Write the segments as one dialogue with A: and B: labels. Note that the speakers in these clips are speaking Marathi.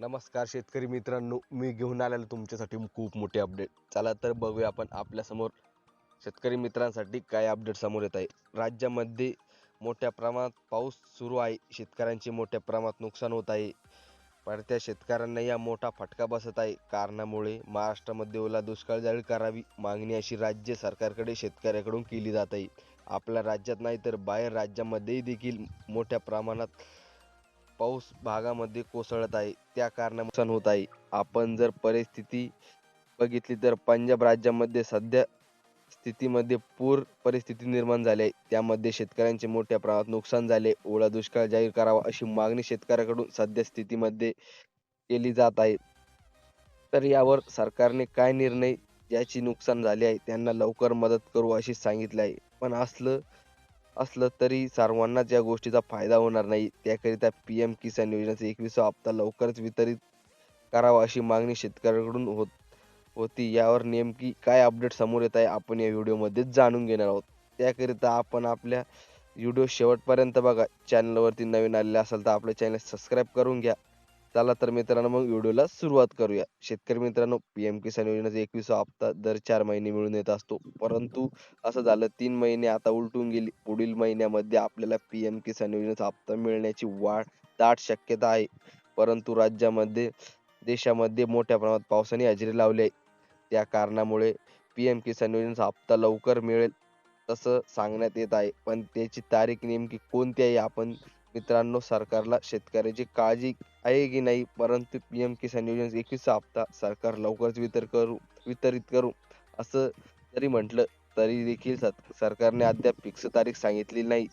A: नमस्कार शेतकरी मित्रांनो मी घेऊन आलेलो तुमच्यासाठी खूप मोठे अपडेट चला तर बघूया आपण आपल्यासमोर शेतकरी मित्रांसाठी काय अपडेट समोर येत आहे. राज्यामध्ये मोठ्या प्रमाणात पाऊस सुरू आहे. शेतकऱ्यांचे मोठ्या प्रमाणात नुकसान होत आहे. पडत्या शेतकऱ्यांना या मोठा फटका बसत आहे. कारणामुळे महाराष्ट्रामध्ये ओला दुष्काळ जाहीर करावी मागणी अशी राज्य सरकारकडे शेतकऱ्याकडून केली जात आहे. आपल्या राज्यात नाही तर बाहेर राज्यामध्येही देखील मोठ्या प्रमाणात पाऊस भागामध्ये कोसळत आहे. त्या कारणामुळे नुकसान होत आहे. आपण जर परिस्थिती बघितली तर पंजाब राज्यामध्ये सध्या स्थितीमध्ये पूर परिस्थिती निर्माण झाली आहे. त्यामध्ये शेतकऱ्यांचे मोठ्या प्रमाणात नुकसान झाले. ओला दुष्काळ जाहीर करावा अशी मागणी शेतकऱ्याकडून सध्या स्थितीमध्ये केली जात आहे. तर यावर सरकारने काय निर्णय ज्याची नुकसान झाले आहे त्यांना लवकर मदत करू अशी सांगितले आहे. पण असलं असलं तरी सर्वांनाच या गोष्टीचा फायदा होणार नाही. त्याकरिता पी एम किसान योजनेचा एकविसावा हप्ता लवकरच वितरित करावा अशी मागणी शेतकऱ्यांकडून होत होती. यावर नेमकी काय अपडेट समोर येत आहे आपण या व्हिडिओमध्ये जाणून घेणार आहोत. त्याकरिता आपण आपल्या व्हिडिओ शेवटपर्यंत बघा. चॅनलवरती नवीन आलेले असाल तर आपल्या चॅनल सबस्क्राईब करून घ्या. चला तर मित्रांनो मग व्हिडिओला सुरुवात करूया. शेतकरी मित्रांनो पी एम किसान योजनेचा एकवीसवा हप्ता दर चार महिने मिळून येत असतो. परंतु असं झालं तीन महिने आता उलटून गेली. पुढील महिन्यामध्ये आपल्याला पी एम किसान योजनेचा हप्ता मिळण्याची वाढ दाट शक्यता आहे. परंतु राज्यामध्ये देशामध्ये मोठ्या प्रमाणात पावसाने हजेरी लावली आहे. त्या कारणामुळे पी एम किसान योजनेचा हप्ता लवकर मिळेल तसं सांगण्यात येत आहे. पण त्याची तारीख नेमकी कोणती आहे आपण मित्रांनो सरकारला शेतकऱ्याची काळजी आहे की नाही? परंतु पी एम किसान योजना एकवीसचा हप्ता सरकार लवकरच वितर करू वितरित करू. असं जरी म्हटलं तरी देखील सरकारने अद्याप फिक्स तारीख सांगितली नाही.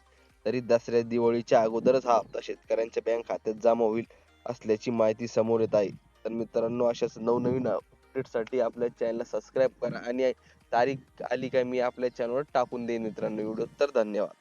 A: तरी दसऱ्या दिवाळीच्या अगोदरच हा हप्ता शेतकऱ्यांच्या बँक खात्यात जमा होईल असल्याची माहिती समोर येत आहे. तर मित्रांनो अशाच नवनवीन अपडेटसाठी आपल्या चॅनलला सबस्क्राईब करा. आणि तारीख आली काय मी आपल्या चॅनलवर टाकून देईन मित्रांनो. व्हिडिओ तर धन्यवाद.